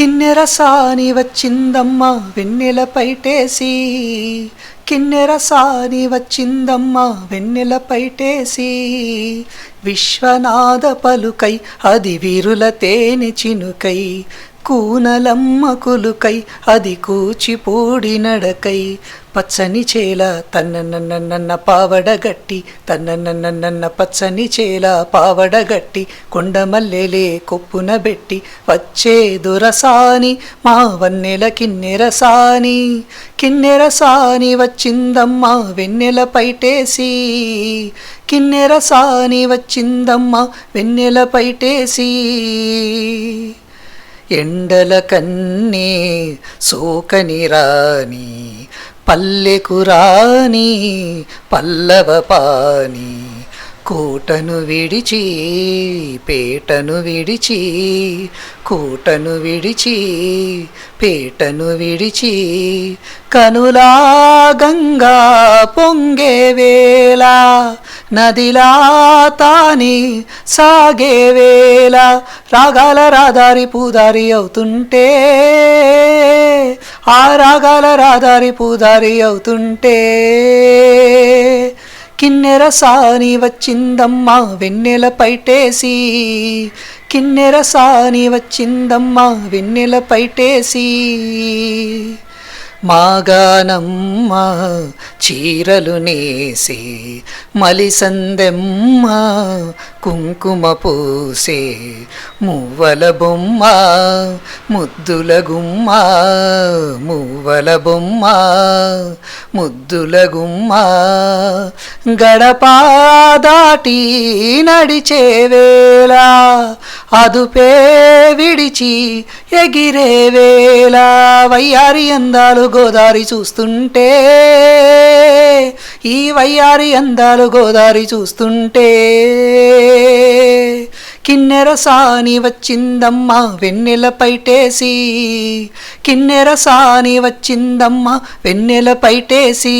కిన్నెర సాని వచ్చిందమ్మ వెన్నెల పైటేసి కిన్నెర సాని వచ్చిందమ్మ వెన్నెల పైటేసి విశ్వనాథ పలుకై అది వీరుల తేనె చినుకై. కూనలమ్మ కులుకై అది కూచిపూడి నడకై. పచ్చని చేల తన్నన్న పావడగట్టి తన్నన్న పచ్చని చేల పావడగట్టి కొండమల్లెలే కొప్పున బెట్టి వచ్చే దురసాని మా వన్నెల కిన్నెర సాని కిన్నెర సాని వచ్చిందమ్మ వెన్నెల పైటేసి. కిన్నెర సాని వచ్చిందమ్మ వెన్నెల పైటేసి. ఎండల కన్నీ సోకని రాని పల్లెకు రాని పల్లవ పాని కూటను విడిచి పేటను విడిచి కూటను విడిచి పేటను విడిచి కనులా గంగా పొంగే వేళ నదిలా తాని సాగే వేళ రాగాల రాదారి పూదారి అవుతుంటే ఆ రాగాల రాదారి పూదారి అవుతుంటే. కిన్నెర సాని వచ్చిందమ్మా వెన్నెల పైటేసి కిన్నెర సాని వచ్చిందమ్మా వెన్నెల పైటేసి. మాగానమ్మ చీరలు నేసి మలిసందెమ్మ కుంకుమ పూసే మువ్వల బొమ్మ ముద్దుల గుమ్మ మువ్వల బొమ్మ ముద్దుల గుమ్మ. గడపా దాటి నడిచే వేళ అదుపే విడిచి ఎగిరే వేళ. వయ్యారి అందాలు గోదారి చూస్తుంటే ఈ వయ్యారి అందాలు గోదారి చూస్తుంటే కిన్నెర సాని వచ్చిందమ్మ వెన్నెల పైటేసి. కిన్నెర సాని వచ్చిందమ్మ వెన్నెల పైటేసి.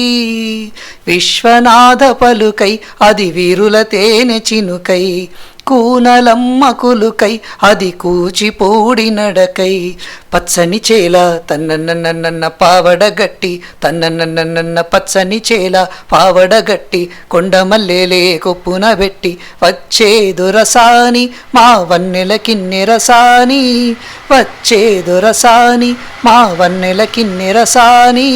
విశ్వనాథ పలుకై అది వీరుల తేనె చినుకై. కూనలమ్మ కులుకై అది కూచిపూడి నడకై. పచ్చని చేల తన్నన్న పావడగట్టి తన్నన్న పచ్చని చేల పావడగట్టి కొండమల్లెలే కొప్పున పెట్టి వచ్చే దురసాని మా వన్నెల కిన్నెరసాని వచ్చే దురసాని మా వన్నెల కిన్నెరసాని